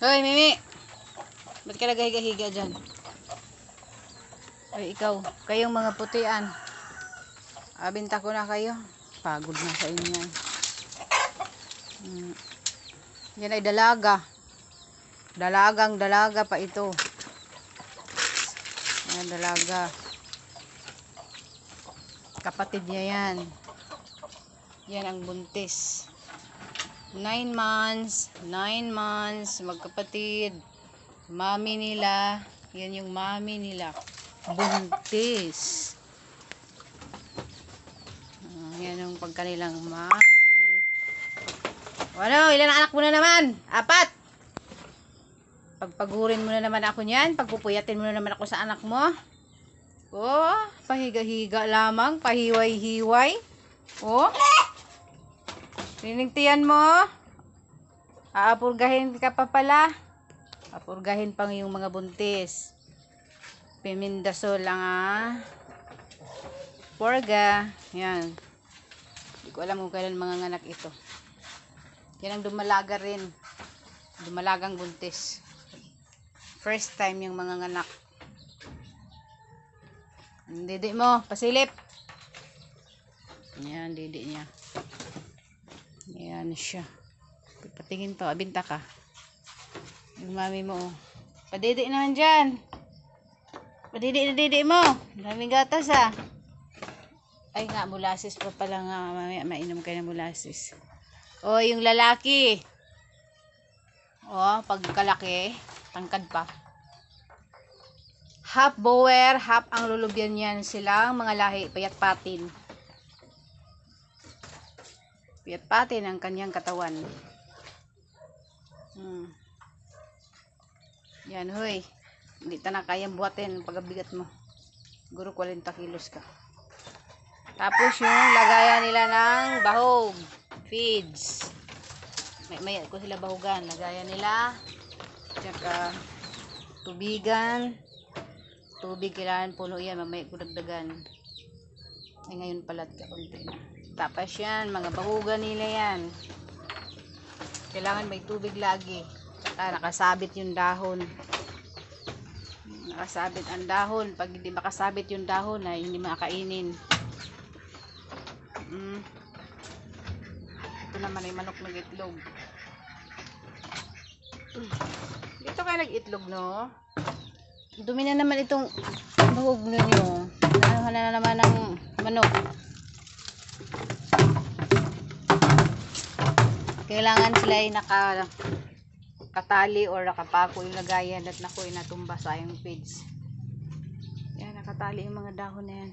Hoy, Mimi. Ba't ka naghiga-higa dyan? Ay, ikaw. Kayong mga putian. Abinta ko na kayo. Pagod na sa inyo yan. Mm. Yan ay dalaga. Dalagang dalaga pa ito. Yan, dalaga. Kapatid niya yan. Yan ang buntis. Nine months. Nine months. Magkapatid. Mami nila. Yan yung mami nila. Buntis. Ah, yan yung pagkanilang mami. Ano, ilan anak mo na naman? Apat. Pagpagurin mo na naman ako niyan. Pagpupuyatin mo na naman ako sa anak mo. Oh, pahiga-higa lamang. Pahiway-hiway. Oh. Linigtiyan mo. Aapurgahin ka pa pala. Apurgahin pang yung mga buntis. Pimindasol lang ah. Porga. Yan. Hindi ko alam kung kailan mga nganak ito. Yan ang dumalaga rin. Dumalagang buntis. First time yung mga nganak. Ang didi mo, pasilip. Yan, didi niya. Yan siya. Patingin to, abinta ka. Yung mami mo. oh. Padidi naman dyan. Padidi na mo. Daming gatas ah. Ay nga, molasses pa pala nga. Mamaya mainom kayo ng molasses. O, yung lalaki. O, pagkalaki, tangkad pa. Half bower, half ang lulubyan niyan silang mga lahi, payat patin. Payat patin ang kanyang katawan. Hmm. Yan, hoy. Hindi ta na kayang buhatin pagabigat mo. Siguro 40 kilos ka. Tapos yung lagayan nila ng bahog. Feeds. May, may ko sila bahugan. Lagayan nila. Tsaka tubigan. Tubig kailangan puno yan. Mamaya ko dagdagan. Ay ngayon pala kaunti na. Tapos yan. Mga bahugan nila yan. Kailangan may tubig lagi. Tsaka nakasabit yung dahon. Nakasabit ang dahon. Pag hindi makasabit yung dahon ay hindi makainin. Mm. Ito naman ay manok nag-itlog. Mm. Dito kayo nag-itlog, no? Dumi na naman itong bahog ninyo. Nanuhan na naman ng manok. Kailangan sila ay naka katali or nakapako yung lagayan at naku ay natumba sa yung feeds. Yan, nakatali yung mga dahon na yan.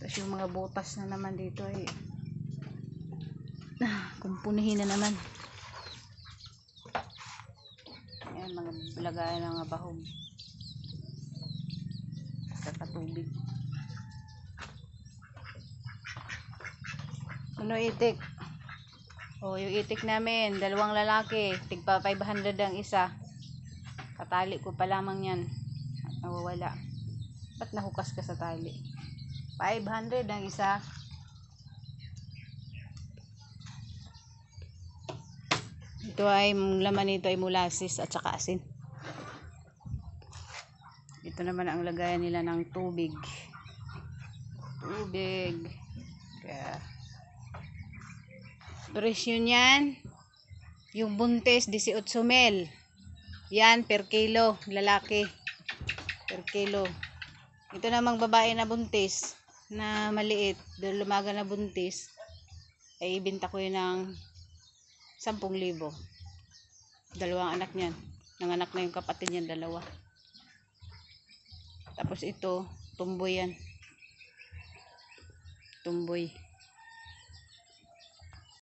Tapos yung mga butas na naman dito ay ah, kumpunihin na naman. Ayan, mga lagayan ng bahog. Sa katubig. Ano itik? O, yung itik namin, dalawang lalaki. Tigpa 500 ang isa. Katali ko pa lamang yan. Nawawala. Ba't nahukas ka sa tali? 500 ang isa. Ito ay, laman nito ay molasses at saka asin. Ito naman ang lagayan nila ng tubig. Tubig. Kaya, presyo niyan, yung buntes, 18 mil. Yan, per kilo, lalaki. Per kilo. Ito namang babae na buntis, na maliit, lumaga na buntis, ay ibenta ko yun ng 10,000. Dalawang anak niyan. Nanganak na yung kapatid niyan, dalawa. Tapos ito, tumboy yan. Tumboy.